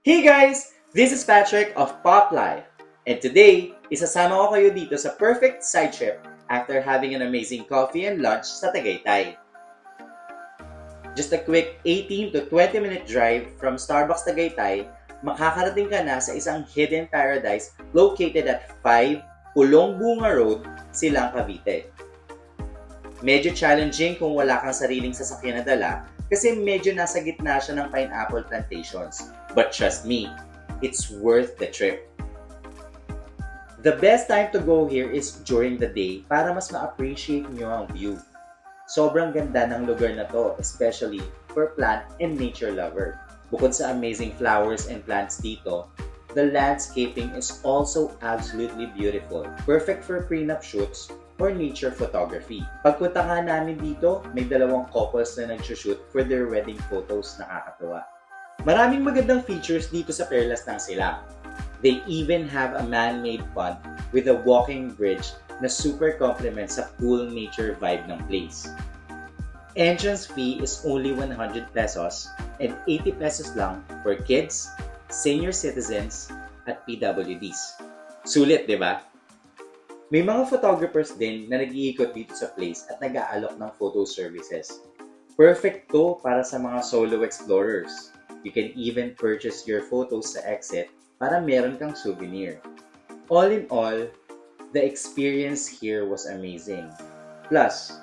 Hey guys! This is Patrick of Pop Life. And today, isasama ko kayo dito sa perfect side trip after having an amazing coffee and lunch sa Tagaytay. Just a quick 18 to 20 minute drive from Starbucks Tagaytay, makakarating ka na sa isang hidden paradise located at 5 Pulong Bunga Road, Silang Cavite. Medyo challenging kung wala kang sariling sasakyan na dala kasi medyo nasa gitna siya ng pineapple plantations. But trust me, it's worth the trip. The best time to go here is during the day para mas ma-appreciate nyo ang view. Sobrang ganda ng lugar na to, especially for plant and nature lover. Bukod sa amazing flowers and plants dito, the landscaping is also absolutely beautiful. Perfect for prenup shoots or nature photography. Pagpunta nga namin dito, may dalawang couples na nag-shoot for their wedding photos nakakatuwa. Maraming magandang features dito sa Perlas ng Silang. They even have a man-made pond with a walking bridge na super complements sa cool nature vibe ng place. Entrance fee is only 100 pesos and 80 pesos lang for kids, senior citizens, at PWDs. Sulit, di ba? May mga photographers din na nag-iikot dito sa place at nag-aalok ng photo services. Perfect to para sa mga solo explorers. You can even purchase your photos sa exit para meron kang souvenir. All in all, the experience here was amazing. Plus,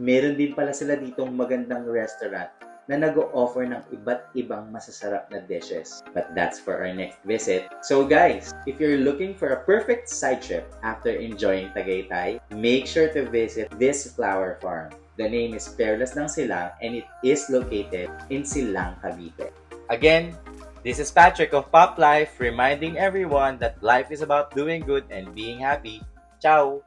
meron din pala sila ditong magandang restaurant na nag-o-offer ng iba't ibang masasarap na dishes. But that's for our next visit. So guys, if you're looking for a perfect side trip after enjoying Tagaytay, make sure to visit this flower farm. The name is Perlas ng Silang and it is located in Silang, Cavite. Again, this is Patrick of Pop Life reminding everyone that life is about doing good and being happy. Ciao!